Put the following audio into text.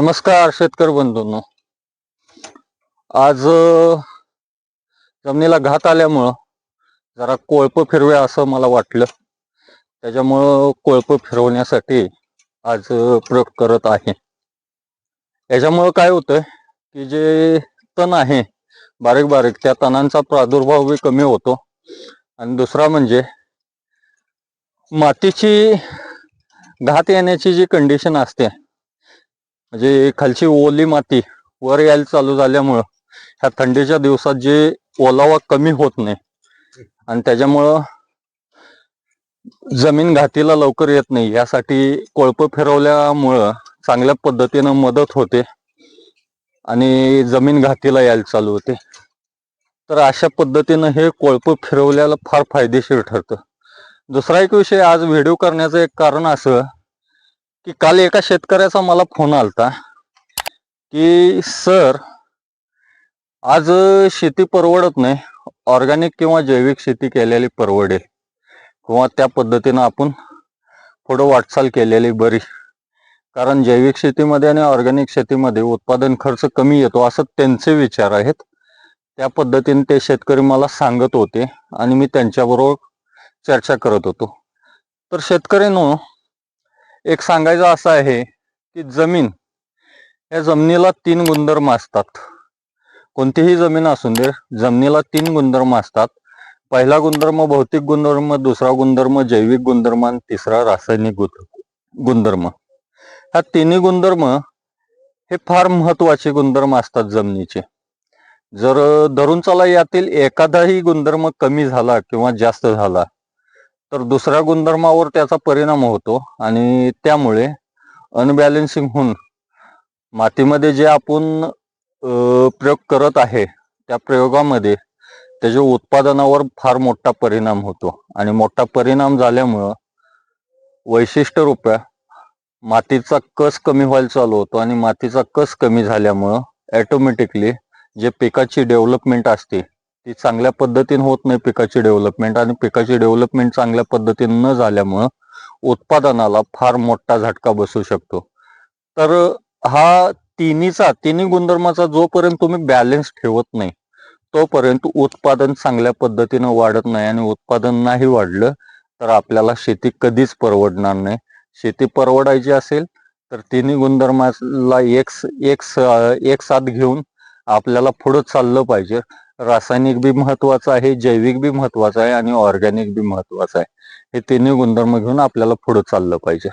नमस्कार शेतकरी बंधूंनो. आज जमिनीला घात आल्यामुळं जरा कोळप फिरव्या असं मला वाटलं. त्याच्यामुळं कोळप फिरवण्यासाठी आज प्रयोग करत आहे. याच्यामुळं काय होतंय की जे तण आहे बारीक बारीक त्या तणांचा प्रादुर्भावही कमी होतो. आणि दुसरा म्हणजे मातीची घात येण्याची जी कंडिशन असते म्हणजे खालची ओली माती वर यायला चालू झाल्यामुळं ह्या थंडीच्या दिवसात जे ओलावा कमी होत नाही. आणि त्याच्यामुळं जमीन घातीला लवकर येत नाही. यासाठी कोळप फिरवल्यामुळं चांगल्या पद्धतीनं मदत होते आणि जमीन घातीला यायला चालू होते. तर अशा पद्धतीनं हे कोळप फिरवल्याला फार फायदेशीर ठरतं. दुसरा एक विषय आज व्हिडिओ करण्याचं एक कारण असं की काल एका शेतकऱ्याचा मला फोन आलता की सर आज शेती परवडत नाही. ऑर्गॅनिक किंवा जैविक शेती केलेली परवडेल. किंवा त्या पद्धतीनं आपण पुढं वाटचाल केलेली बरी. कारण जैविक शेतीमध्ये आणि ऑर्गॅनिक शेतीमध्ये उत्पादन खर्च कमी येतो असं त्यांचे विचार आहेत. त्या पद्धतीने ते शेतकरी मला सांगत होते आणि मी त्यांच्याबरोबर चर्चा करत होतो. तर शेतकऱ्यांनो एक सांगायचं असं आहे की जमीन या जमिनीला तीन गुणधर्म असतात. कोणतीही जमीन असून दे जमिनीला तीन गुणधर्म असतात. पहिला गुणधर्म भौतिक गुणधर्म दुसरा गुणधर्म जैविक गुणधर्म आणि तिसरा रासायनिक गुणधर्म. ह्या तिन्ही गुणधर्म हे फार महत्त्वाचे गुणधर्म असतात जमिनीचे. जर धरून चला यातील एखादाही गुणधर्म कमी झाला किंवा जास्त झाला तर दुसऱ्या गुणधर्मावर त्याचा परिणाम होतो आणि त्यामुळे अनबॅलेन्सिंग होऊन मातीमध्ये जे आपण प्रयोग करत आहे त्या प्रयोगामध्ये त्याच्या उत्पादनावर फार मोठा परिणाम होतो. आणि मोठा परिणाम झाल्यामुळं वैशिष्ट्य रूप्या मातीचा कस कमी व्हायला चालू होतो आणि मातीचा कस कमी झाल्यामुळं ॲटोमॅटिकली जे पिकाची डेव्हलपमेंट असते ही चांगल्या पद्धतीने होत नाही पिकाची डेव्हलपमेंट आणि पिकाची डेव्हलपमेंट चांगल्या पद्धतीने न झाल्यामुळं उत्पादनाला फार मोठा झटका बसू शकतो. तर हा तिन्हीचा तिन्ही गुणधर्माचा जोपर्यंत तुम्ही बॅलन्स ठेवत नाही तोपर्यंत उत्पादन चांगल्या पद्धतीनं वाढत नाही आणि उत्पादन नाही वाढलं तर आपल्याला शेती कधीच परवडणार नाही. शेती परवडायची असेल तर तिन्ही गुणधर्माला एक एक एक साथ घेऊन आपल्याला पुढं चाललं पाहिजे. रासायनिक बी महत्वाचं आहे जैविक बी महत्वाचं आहे आणि ऑर्गॅनिक बी महत्वाचं आहे. हे तिन्ही गुणधर्म घेऊन आपल्याला पुढं चाललं पाहिजे.